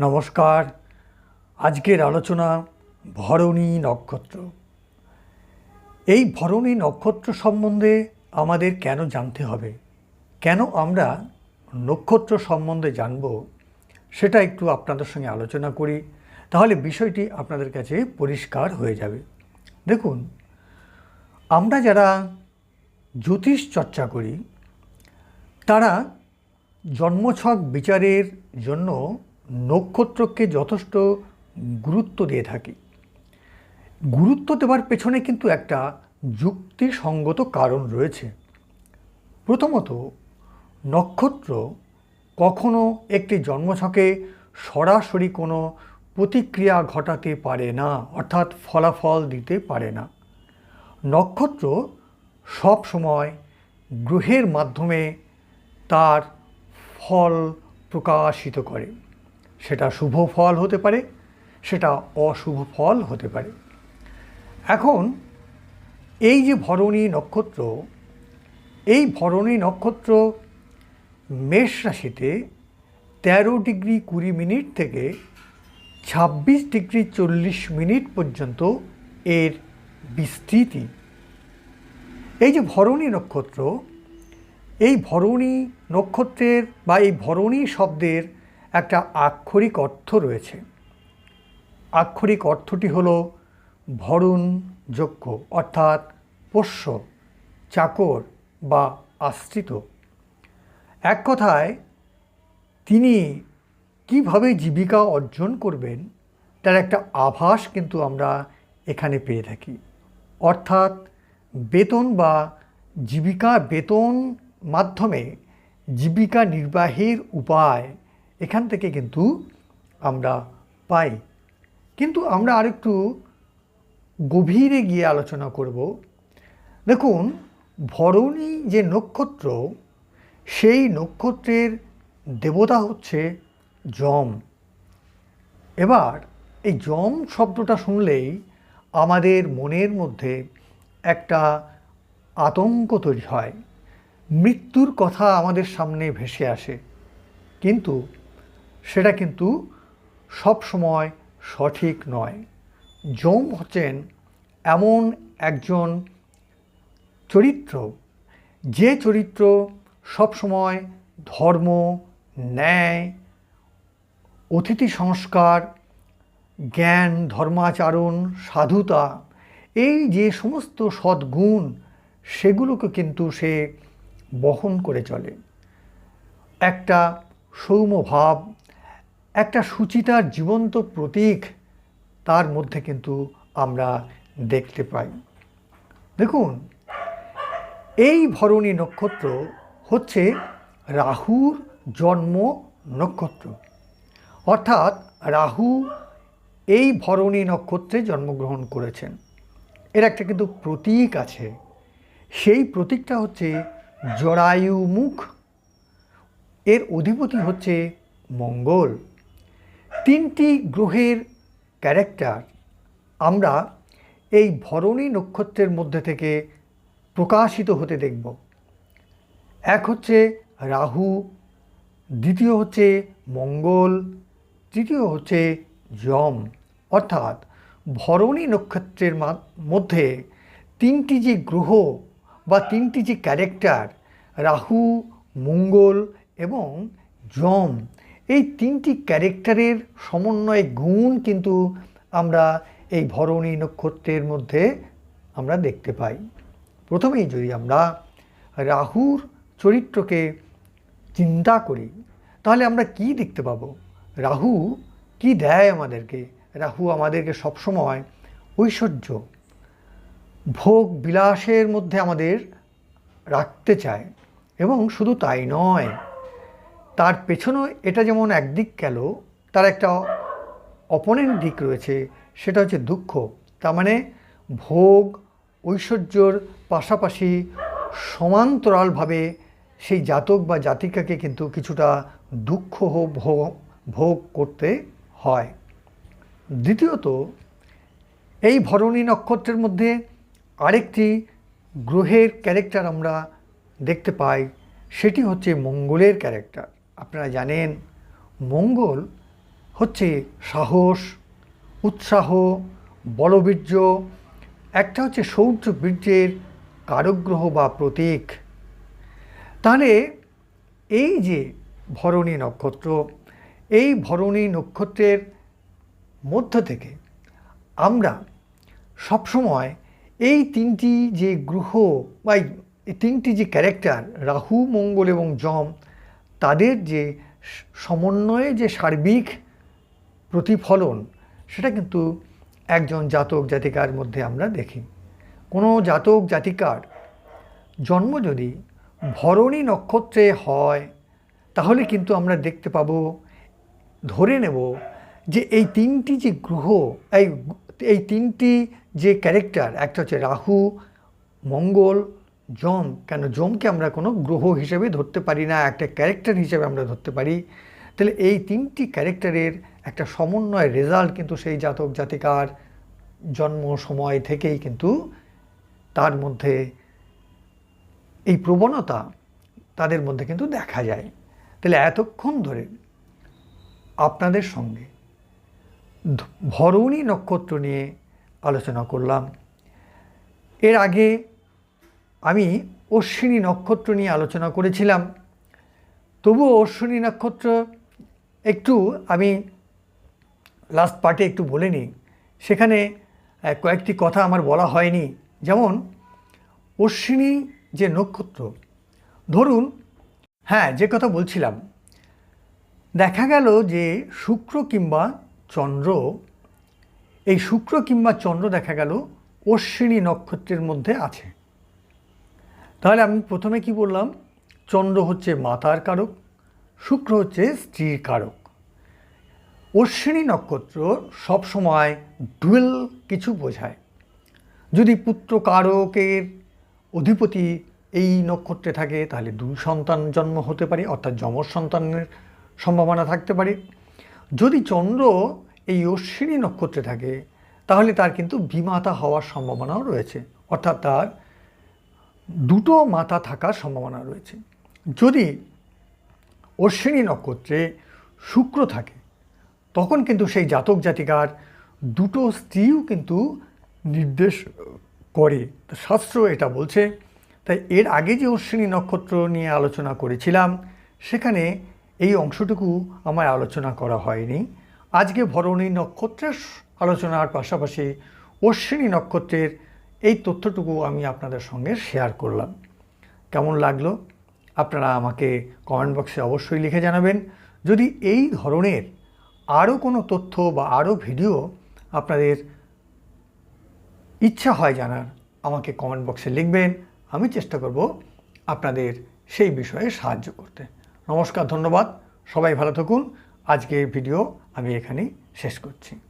নমস্কার। আজকের আলোচনা ভরণী নক্ষত্র। এই ভরণী নক্ষত্র সম্বন্ধে আমাদের কেন জানতে হবে? কেন আমরা নক্ষত্র সম্বন্ধে জানব? সেটা একটু আপনাদের সঙ্গে আলোচনা করি, তাহলে বিষয়টি আপনাদের কাছে পরিষ্কার হয়ে যাবে। দেখুন, আমরা যারা জ্যোতিষ চর্চা করি, তারা জন্মছক বিচারের জন্য নক্ষত্রকে যথেষ্ট গুরুত্ব দিয়ে থাকি। গুরুত্ব দেওয়ার পেছনে কিন্তু একটা যুক্তিসঙ্গত কারণ রয়েছে। প্রথমত, নক্ষত্র কখনো একটি জন্মছকে সরাসরি কোনো প্রতিক্রিয়া ঘটাতে পারে না, অর্থাৎ ফলাফল দিতে পারে না। নক্ষত্র সব সময় গ্রহের মাধ্যমে তার ফল প্রকাশিত করে। সেটা শুভ ফল হতে পারে, সেটা অশুভ ফল হতে পারে। এখন, এই যে ভরণী নক্ষত্র, এই ভরণী নক্ষত্র মেষ রাশিতে তেরো ডিগ্রি কুড়ি মিনিট থেকে ছাব্বিশ ডিগ্রি চল্লিশ মিনিট পর্যন্ত এর বিস্তৃতি। এই যে ভরণী নক্ষত্র, এই ভরণী নক্ষত্রের বা এই ভরণী শব্দের একটা আক্ষরিক অর্থ রয়েছে। আক্ষরিক অর্থটি হল ভরণ যোগ্য অর্থাৎ পোষ্য, চাকর বা আশ্রিত। এক কথায়, তিনি কীভাবে জীবিকা অর্জন করবেন, তার একটা আভাস কিন্তু আমরা এখানে পেয়ে থাকি। অর্থাৎ, বেতন বা জীবিকা বেতন মাধ্যমে জীবিকা নির্বাহের উপায় এখান থেকে কিন্তু আমরা পাই। কিন্তু আমরা আরেকটু গভীরে গিয়ে আলোচনা করব। দেখুন, ভরণী যে নক্ষত্র, সেই নক্ষত্রের দেবতা হচ্ছে যম। এবার এই যম শব্দটা শুনলেই আমাদের মনের মধ্যে একটা আতঙ্ক তৈরি হয়। মৃত্যুর কথা আমাদের সামনে ভেসে আসে। কিন্তু সেটা কিন্তু সব সময় সঠিক নয়। যম হচ্ছেন এমন একজন চরিত্র, যে চরিত্র সবসময় ধর্ম, ন্যায়, অতিথি সংস্কার, জ্ঞান, ধর্মাচরণ, সাধুতা, এই যে সমস্ত সদ্গুণ, সেগুলোকে কিন্তু সে বহন করে চলে। একটা সৌম্যভাব একটা সুচিতার জীবন্ত প্রতীক তার মধ্যে কিন্তু আমরা দেখতে পাই। দেখুন, এই ভরণী নক্ষত্র হচ্ছে রাহুর জন্ম নক্ষত্র। অর্থাৎ রাহু এই ভরণী নক্ষত্রে জন্মগ্রহণ করেছেন। এর একটা কিন্তু প্রতীক আছে। সেই প্রতীকটা হচ্ছে জরায়ু মুখ এর অধিপতি হচ্ছে মঙ্গল। তিনটি গ্রহের ক্যারেক্টার আমরা এই ভরণী নক্ষত্রের মধ্যে থেকে প্রকাশিত হতে দেখব। এক হচ্ছে রাহু, দ্বিতীয় হচ্ছে মঙ্গল, তৃতীয় হচ্ছে যম। অর্থাৎ ভরণী নক্ষত্রের মধ্যে তিনটি যে গ্রহ বা তিনটি যে ক্যারেক্টার, রাহু, মঙ্গল এবং যম তিনটি ক্যারেক্টারের সমন্বয়ে গুণ কিন্তু আমরা এই ভরণী নক্ষত্রের মধ্যে আমরা দেখতে পাই। প্রথমেই যদি আমরা রাহুর চরিত্রকে চিন্তা করি, তাহলে আমরা কি দেখতে পাবো? রাহু কি দেয় আমাদেরকে? রাহু আমাদেরকে সবসময় ঐশ্বর্য, ভোগ বিলাসের মধ্যে আমাদের রাখতে চায় এবং শুধু তাই নয় তার পেছনেও এটা যেমন একদিক গেল, তার একটা অপোনেন্ট দিক রয়েছে, সেটা হচ্ছে দুঃখ। তার মানে ভোগ, ঐশ্বর্যর পাশাপাশি সমান্তরালভাবে সেই জাতক বা জাতিকাকে কিন্তু কিছুটা দুঃখ ভোগ করতে হয়। দ্বিতীয়ত, এই ভরণী নক্ষত্রের মধ্যে আরেকটি গ্রহের ক্যারেক্টার আমরা দেখতে পাই, সেটি হচ্ছে মঙ্গলের ক্যারেক্টার। আপনারা জানেন, মঙ্গল হচ্ছে সাহস, উৎসাহ, বলবীর্য, একটা হচ্ছে শৌর্য বীর্যের কারগ্রহ বা প্রতীক। তাহলে এই যে ভরণী নক্ষত্র, এই ভরণী নক্ষত্রের মধ্য থেকে আমরা সবসময় এই তিনটি যে গ্রহ বা তিনটি যে ক্যারেক্টার, রাহু, মঙ্গল এবং যম তাদের যে সমন্বয়ে যে সার্বিক প্রতিফলন, সেটা কিন্তু একজন জাতক জাতিকার মধ্যে আমরা দেখি। কোনো জাতক জাতিকার জন্ম যদি ভরণী নক্ষত্রে হয়, তাহলে কিন্তু আমরা দেখতে পাবো, ধরে নেব যে এই তিনটি যে গ্রহ, এই এই তিনটি যে ক্যারেক্টার, একটা হচ্ছে রাহু, মঙ্গল যম কেন যমকে আমরা কোনো গ্রহ হিসেবে ধরতে পারি না, একটা ক্যারেক্টার হিসেবে আমরা ধরতে পারি? তাহলে এই তিনটি ক্যারেক্টারের একটা সমন্বয় রেজাল্ট কিন্তু সেই জাতক জাতিকার জন্ম সময় থেকেই কিন্তু তার মধ্যে এই প্রবণতা তাদের মধ্যে কিন্তু দেখা যায়। তাহলে এতক্ষণ ধরে আপনাদের সঙ্গে ভরণী নক্ষত্র নিয়ে আলোচনা করলাম। এর আগে আমি অশ্বিনী নক্ষত্র নিয়ে আলোচনা করেছিলাম। তবুও অশ্বিনী নক্ষত্র একটু আমি লাস্ট পার্টে একটু বলে নিই। সেখানে কয়েকটি কথা আমার বলা হয়নি। যেমন, অশ্বিনী যে নক্ষত্র, ধরুন হ্যাঁ যে কথা বলছিলাম। দেখা গেল যে শুক্র কিংবা চন্দ্র, এই শুক্র কিংবা চন্দ্র দেখা গেল অশ্বিনী নক্ষত্রের মধ্যে আছে। তাহলে আমি প্রথমে কি বললাম? চন্দ্র হচ্ছে মাতার কারক, শুক্র হচ্ছে স্ত্রীর কারক। অশ্বিনী নক্ষত্র সবসময় ডুয়েল কিছু বোঝায়। যদি পুত্র কারকের অধিপতি এই নক্ষত্রে থাকে, তাহলে দুই সন্তান জন্ম হতে পারে, অর্থাৎ যমজ সন্তানের সম্ভাবনা থাকতে পারে। যদি চন্দ্র এই অশ্বিনী নক্ষত্রে থাকে, তাহলে তার কিন্তু বিমাতা হওয়ার সম্ভাবনাও রয়েছে, অর্থাৎ তার দুটো মাথা থাকার সম্ভাবনা রয়েছে। যদি অশ্বিনী নক্ষত্রে শুক্র থাকে, তখন কিন্তু সেই জাতক জাতিকার দুটো স্ত্রীও কিন্তু নির্দেশ করে, শাস্ত্র এটা বলছে। তাই এর আগে যে অশ্বিনী নক্ষত্র নিয়ে আলোচনা করেছিলাম, সেখানে এই অংশটুকু আমার আলোচনা করা হয়নি। আজকে ভরণী নক্ষত্রের আলোচনার পাশাপাশি অশ্বিনী নক্ষত্রের এই তথ্যটুকু আমি আপনাদের সঙ্গে শেয়ার করলাম। কেমন লাগল? আপনারা আমাকে কমেন্ট বক্সে অবশ্যই লিখে জানাবেন। যদি এই ধরনের আরও কোনো তথ্য বা আরও ভিডিও আপনাদের ইচ্ছা হয় জানার, আমাকে কমেন্ট বক্সে লিখবেন। আমি চেষ্টা করব আপনাদের সেই বিষয়ে সাহায্য করতে। নমস্কার, ধন্যবাদ। সবাই ভালো থাকুন। আজকে ভিডিও আমি এখানেই শেষ করছি।